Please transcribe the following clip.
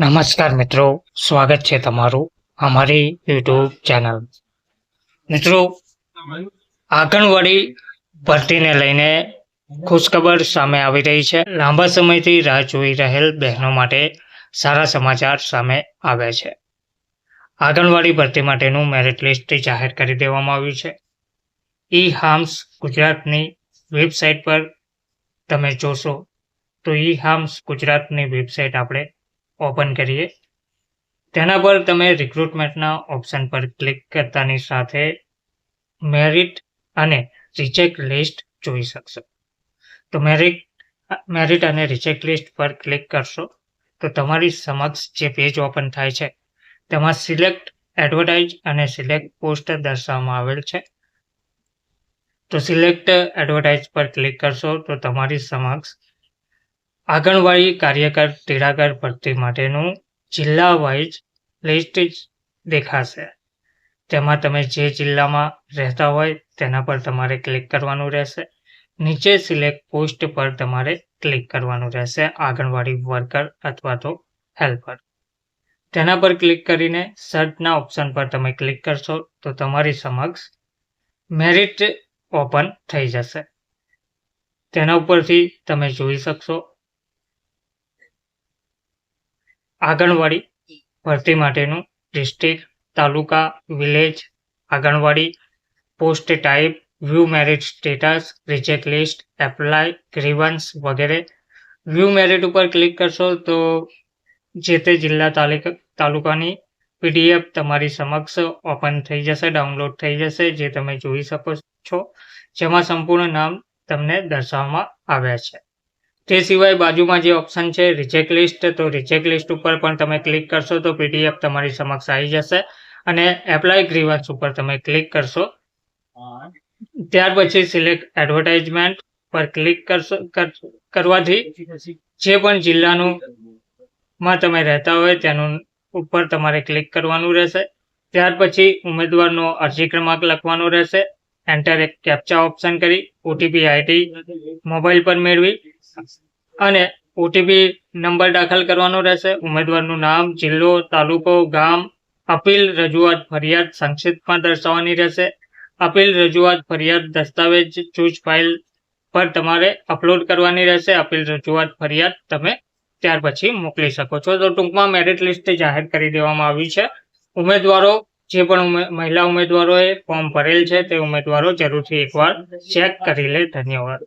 નમસ્કાર મિત્રો, સ્વાગત છે તમારું અમારી યુટ્યુબ ચેનલ. મિત્રો, આંગણવાડી ભરતીને લઈને ખુશખબર સામે આવી રહી છે. લાંબા સમયથી રાહ જોઈ રહેલ બહેનો માટે સારા સમાચાર સામે આવ્યા છે. આંગણવાડી ભરતી માટેનું મેરિટ લિસ્ટ જાહેર કરી દેવામાં આવ્યું છે. ઈ હાર્મ્સ ગુજરાતની વેબસાઇટ પર તમે જોશો તો ઈ હાર્મ્સ ગુજરાતની વેબસાઇટ આપણે ઓપન કરીએ. તેના પર તમે રિક્રુટમેન્ટના ઓપ્શન પર ક્લિક કરતાની સાથે મેરિટ અને રિચેક લિસ્ટ જોઈ શકશો. તો મેરિટ મેરિટ અને રિચેક લિસ્ટ પર ક્લિક કરશો. તો તમારી સમક્ષ જે પેજ ઓપન થાય છે, તેમાં સિલેક્ટ એડવર્ટાઇઝ અને સિલેક્ટ પોસ્ટ દર્શાવવામાં આવેલ છે. તો સિલેક્ટ એડવર્ટાઇઝ પર ક્લિક કરશો તો તમારી સમક્ષ આંગણવાડી કાર્યકર તેડાગર ભરતી માટેનું જિલ્લા વાઇઝ લિસ્ટ દેખાશે. તેમાં તમે જે જિલ્લામાં રહેતા હોય તેના પર તમારે ક્લિક કરવાનું રહેશે. નીચે સિલેક્ટ પોસ્ટ પર તમારે ક્લિક કરવાનું રહેશે, આંગણવાડી વર્કર અથવા તો હેલ્પર. તેના પર ક્લિક કરીને સર્ચના ઓપ્શન પર તમે ક્લિક કરશો તો તમારી સમક્ષ મેરિટ ઓપન થઈ જશે. તેના ઉપરથી તમે જોઈ શકશો આંગણવાડી ભરતી માટેનું district taluka village anganwadi post type view merit status reject list apply grievance વગેરે. વ્યૂ મેરિટ ઉપર ક્લિક કરશો તો જે તે જિલ્લા તાલુકા, તાલુકાની પીડીએફ તમારી સમક્ષ ઓપન થઈ જશે ડાઉનલોડ થઈ જશે, જે તમે જોઈ શકો છો. જેમાં સંપૂર્ણ નામ તમને દર્શાવવામાં આવ્યા છે. તે સિવાય બાજુમાં જે ઓપ્શન છે રિજેક્ટ લિસ્ટ તો રિજેક્ટ લિસ્ટ ઉપર પણ તમે ક્લિક કરશો તો પીડીએફ તમારી સમક્ષ આવી જશે. અને એપ્લાય ગ્રીવન્સ ઉપર તમે ક્લિક કરશો. ત્યાર પછી સિલેક્ટ એડવર્ટાઇઝમેન્ટ પર ક્લિક કરશો કર- કરવાથી જે પણ જિલ્લાનું માં તમે રહેતા હોય તેનું ઉપર તમારે ક્લિક કરવાનું રહેશે. ત્યાર પછી ઉમેદવારનો અરજી ક્રમાંક લખવાનો રહેશે. એન્ટર એક કેપ્ચા ઓપ્શન કરી ઓટીપી આઈડી મોબાઈલ પર મેળવી અને ઓટીપી નંબર દાખલ કરવાનો રહેશે. ઉમેદવારનું નામ, જિલ્લો, તાલુકો, ગામ, અપીલ, રજૂઆત, ફરિયાદ, સંક્ષિપ્તમાં દર્શાવવાની રહેશે. અપીલ, રજૂઆત, ફરિયાદ, દસ્તાવેજ ચૂજ ફાઇલ પર તમારે અપલોડ કરવાની રહેશે. અપીલ, રજૂઆત, ફરિયાદ તમે ત્યાર પછી મોકલી શકો છો. તો ટૂંકમાં મેરિટ લિસ્ટ જાહેર કરી દેવામાં આવી છે. ઉમેદવારો, જે પણ મહિલા ઉમેદવારોએ ફોર્મ ભરેલ છે, તે ઉમેદવારો જરૂરથી એકવાર ચેક કરી લે. ધન્યવાદ.